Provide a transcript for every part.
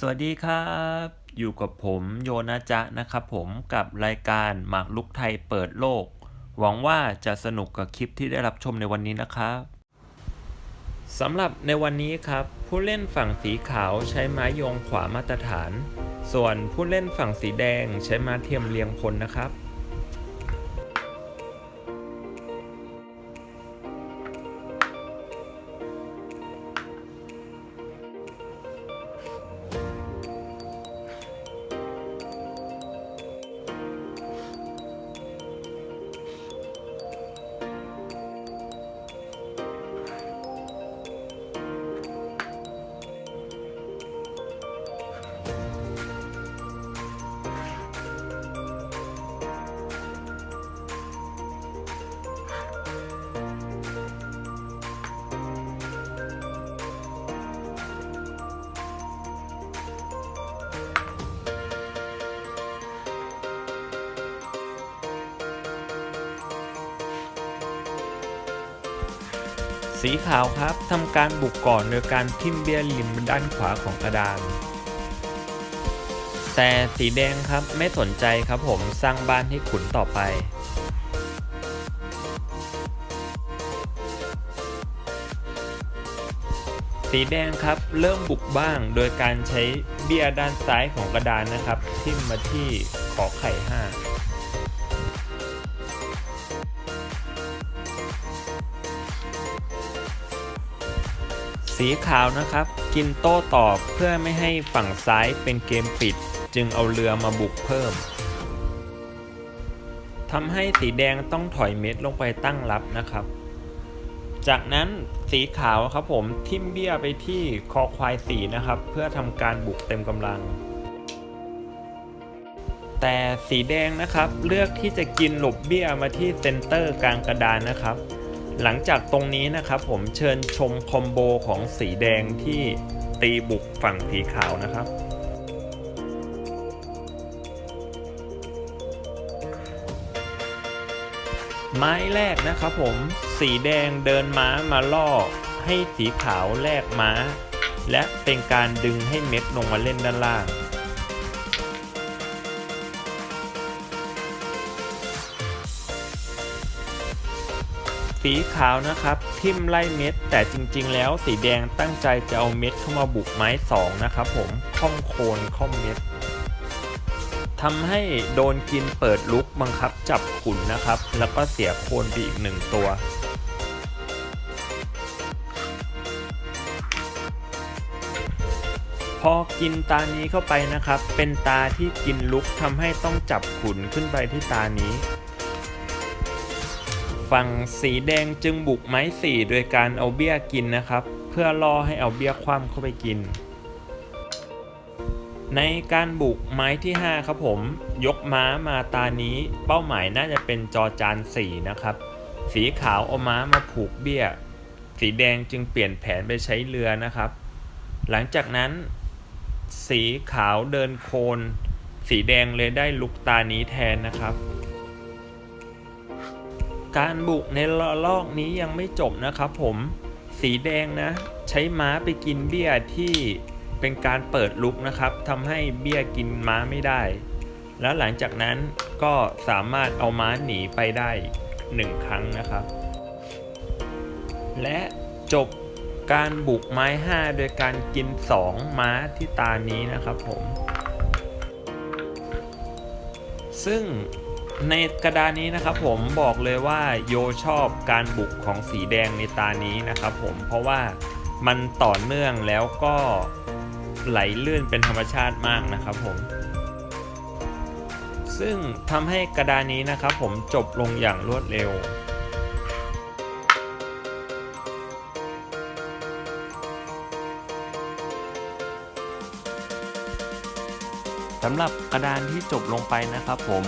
สวัสดีครับ อยู่กับผมโยนาจะนะครับผมกับรายการหมากลุกไทยเปิดโลก หวังว่าจะสนุกกับคลิปที่ได้รับชมในวันนี้นะครับสำหรับในวันนี้ครับ ผู้เล่นฝั่งสีขาวใช้ไม้โยงขวามาตรฐาน ส่วนผู้เล่นฝั่งสีแดงใช้ม้าเทียมเรียงพลนะครับ สีขาวครับทำการบุกก่อนโดยการทิ่มเบี้ยริมด้านขวาของกระดาน แต่สีแดงครับไม่สนใจครับผมสร้างบ้านให้ขุนต่อไปสีแดงครับเริ่มบุกบ้างโดยการใช้เบี้ยด้านซ้ายของกระดานนะครับ ทิ่มมาที่ขอไข่5 สีขาวนะครับ กินโต้ตอบเพื่อไม่ให้ฝั่งซ้ายเป็นเกมปิด จึงเอาเรือมาบุกเพิ่มทำให้สีแดงต้องถอยเม็ดลงไปตั้งรับนะครับ จากนั้นสีขาวครับผมทิมเบี้ยไปที่คอควายสีนะครับ เพื่อทำการบุกเต็มกำลัง แต่สีแดงนะครับ เลือกที่จะกินหลบเบี้ยมาที่เซนเตอร์กลางกระดานนะครับ หลังจากตรงนี้นะครับผมเชิญชมคอมโบของสีแดงที่ตีบุกฝั่งสีขาวนะครับ ไม้แรกนะครับผมสีแดงเดินม้ามาล่อให้สีขาวแลกม้า และเป็นการดึงให้เม็ดลงมาเล่นด้านล่าง สีขาวนะครับ ทิมไล่เม็ด แต่จริง ๆ แล้วสีแดงตั้งใจจะเอาเม็ดเข้ามาบุกไม้สองนะครับผมค่อมโคนค่อมเม็ดทำให้โดนกินเปิดลุกบังคับจับขุนนะครับ แล้วก็เสียโคนไปอีกหนึ่งตัวพอกินตานี้เข้าไปนะครับ เป็นตาที่กินลุกทำให้ต้องจับขุนขึ้นไปที่ตานี้ ฝั่งสีแดงจึงบุกไม้สี่โดยการเอาเบี้ยกินนะครับ เพื่อล่อให้เอาเบี้ยคว่ำเข้าไปกิน ในการบุกไม้ที่ 5 ครับผม ยกม้ามาตานี้เป้าหมายน่าจะเป็นจอจาน4นะครับ สีขาวเอาม้ามาผูกเบี้ย สีแดงจึงเปลี่ยนแผนไปใช้เรือนะครับ หลังจากนั้น สีขาวเดินโคน สีแดงเลยได้ลุกตานี้แทนนะครับ การบุกในระลอกนี้ยังไม่จบนะครับผมสีแดงนะ ใช้ม้าไปกินเบี้ยที่เป็นการเปิดลุกนะครับทำให้เบี้ยกินม้าไม่ได้ แล้วหลังจากนั้นก็สามารถเอาม้าหนีไปได้หนึ่งครั้งนะครับ และจบการบุกไม้ 5 โดยการกิน 2 ม้าที่ตานี้นะครับผม ซึ่ง ในกระดานนี้นะครับผมบอกเลยว่าโยชอบการบุกของสีแดงในตานี้นะครับผมเพราะว่ามันต่อเนื่องแล้วก็ไหลลื่นเป็นธรรมชาติมากนะครับผม ซึ่งทำให้กระดานนี้นะครับผมจบลงอย่างรวดเร็ว สำหรับกระดานที่จบลงไปนะครับผม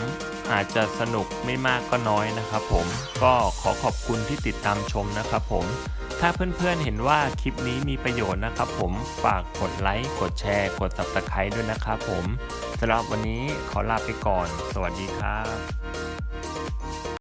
อาจจะสนุกไม่มากก็น้อยนะครับผมก็ขอขอบคุณที่ติดตามชมนะครับผมถ้าเพื่อนๆเห็นว่าคลิปนี้มีประโยชน์นะครับผมฝากกดไลค์กดแชร์กด s ับ s c r i b e ด้วยนะครับผมสำหรับวันนี้ขอลาไปก่อน สวัสดีครับ